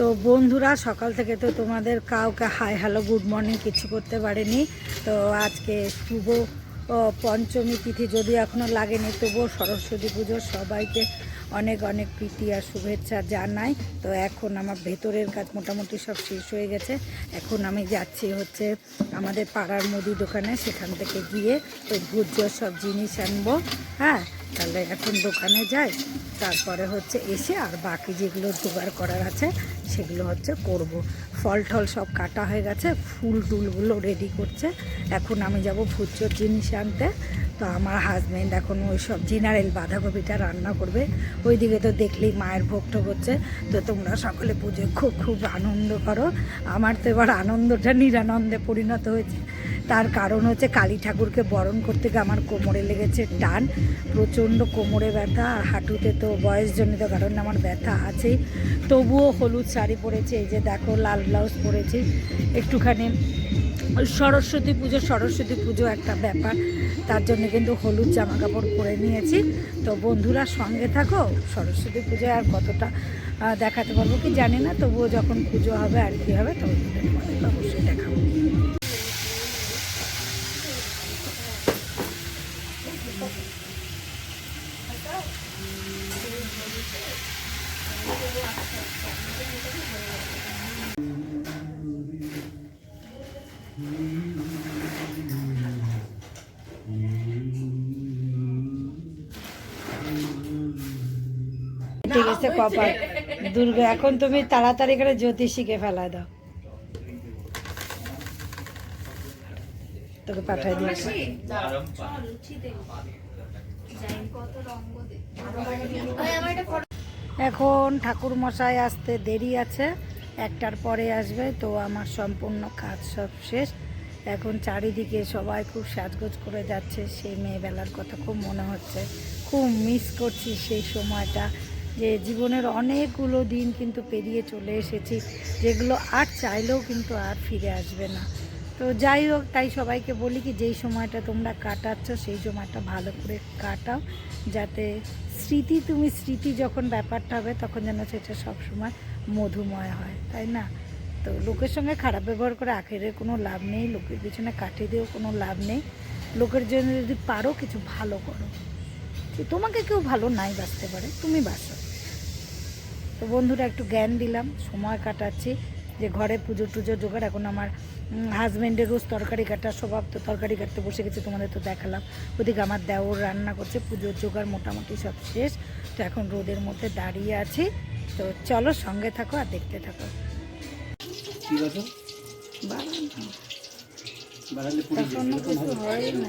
তো বন্ধুরা, সকাল থেকে তো তোমাদের কাউকে হাই হ্যালো গুড মর্নিং কিছু করতে পারেনি। তো আজকে শুভ পঞ্চমী তিথি যদি এখনও লাগেনি, তবুও সরস্বতী পুজোর সবাইকে অনেক অনেক প্রীতি আর শুভেচ্ছা জানাই। তো এখন আমার ভেতরের কাজ মোটামুটি সব শেষ হয়ে গেছে। এখন আমি যাচ্ছি হচ্ছে আমাদের পাড়ার মুদি দোকানে, সেখান থেকে গিয়ে ওই ভোজ্য সব জিনিস আনব। হ্যাঁ তাহলে এখন দোকানে যাই। তারপরে হচ্ছে এসে আর বাকি যেগুলো জোগাড় করার আছে, সেগুলো হচ্ছে করব। ফল টল সব কাটা হয়ে গেছে, ফুল টুলগুলো রেডি করছে। এখন আমি যাব ভুচ্চোর জিনিস আনতে। তো আমার হাজব্যান্ড এখন ওই সব জেনারেল বাঁধাকপিটা রান্না করবে। ওইদিকে তো দেখলেই মায়ের ভোগ টোগ হচ্ছে। তো তোমরা সকলে পুজোয় খুব খুব আনন্দ করো। আমার তো এবার আনন্দটা নিরানন্দে পরিণত হয়েছে। তার কারণ হচ্ছে কালী ঠাকুরকে বরণ করতে গিয়ে আমার কোমরে লেগেছে টান, প্রচণ্ড কোমরে ব্যথা আর হাঁটুতে তো বয়সজনিত কারণে আমার ব্যথা আছেই। তবুও হলুদ শাড়ি পরেছে, এই যে দেখো লাল ব্লাউজ পরেছি। একটুখানি সরস্বতী পুজো সরস্বতী পুজো একটা ব্যাপার, তার জন্য কিন্তু হলুদ জামা কাপড় পরে নিয়েছি। তো বন্ধুরা সঙ্গে থাকো, সরস্বতী পুজোয় আর কতটা দেখাতে পারব কি জানি না, তবুও যখন পুজো হবে আর কি হবে, তখন অবশ্যই দেখাবো। ঠিক আছে কপাল। দুর্গা এখন তুমি তাড়াতাড়ি করে জ্যোতিষীকে ফেলা দাও। তোকে পাঠাই দিয়েছি। এখন ঠাকুর মশাই আসতে দেরি আছে। একটার পরে আসবে, তো আমার সম্পূর্ণ কাজ সব শেষ। এখন চারিদিকে সবাই খুব সাজগোজ করে যাচ্ছে, সেই মেয়েবেলার কথা খুব মনে হচ্ছে। খুব মিস করছি সেই সময়টা, যে জীবনের অনেকগুলো দিন কিন্তু পেরিয়ে চলে এসেছি, যেগুলো আর চাইলেও কিন্তু আর ফিরে আসবে না। তো যাই হোক, তাই সবাইকে বলি কি, যেই সময়টা তোমরা কাটাচ্ছ, সেই সময়টা ভালো করে কাটাও, যাতে স্মৃতি, তুমি স্মৃতি যখন ব্যাপারটা হবে, তখন যেন সেটা সবসময় মধুময় হয়, তাই না? তো লোকের সঙ্গে খারাপ ব্যবহার করে আখেরের কোনো লাভ নেই, লোকের পিছনে কাটিয়ে দিয়েও কোনো লাভ নেই। লোকের জন্য যদি পারো, কিছু ভালো করো। তোমাকে কেউ ভালো নাই বাঁচতে পারে, তুমি বাঁচো। তো বন্ধুরা, একটু জ্ঞান দিলাম, সময় কাটাচ্ছি। যে ঘরে পুজো টুজো জোগাড় এখন আমার হাজব্যান্ডের রোজ তরকারি কাটার স্বভাব তো তরকারি কাটতে বসে গেছে তোমাদের তো দেখালাম। ওদিকে আমার দেওর রান্না করছে পুজোর জোগাড় মোটামুটি সব শেষ। তো এখন রোদের মধ্যে দাঁড়িয়ে আছি। তো চলো সঙ্গে থাকো আর দেখতে থাকো। তখনও এরকম কিছু হয় না।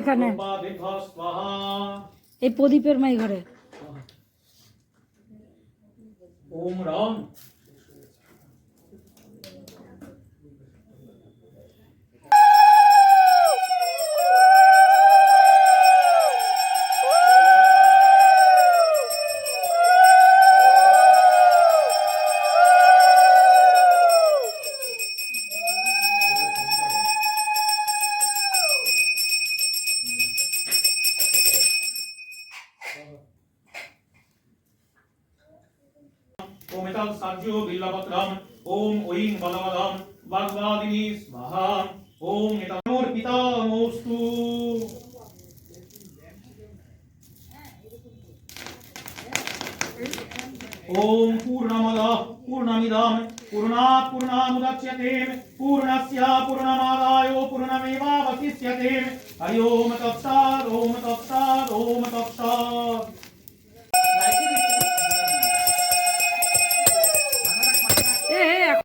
এখানে। এই প্রদীপের মাই ঘরে। ওম রাম ओम एतत् साज्यो बिल्लपत्रम् ओम ओईं बलवदम् भगवादिनी स्वाहा ओम एतमोर्पितामोस्तु ओम पूर्णमदः पूर्णमिदं पूर्णात् पूर्णामुदच्यते पूर्णस्य पूर्णमादाय पूर्णमेवावशिष्यते हरि ओम तत्सत् ओम तत्सत् ओम तत्सत्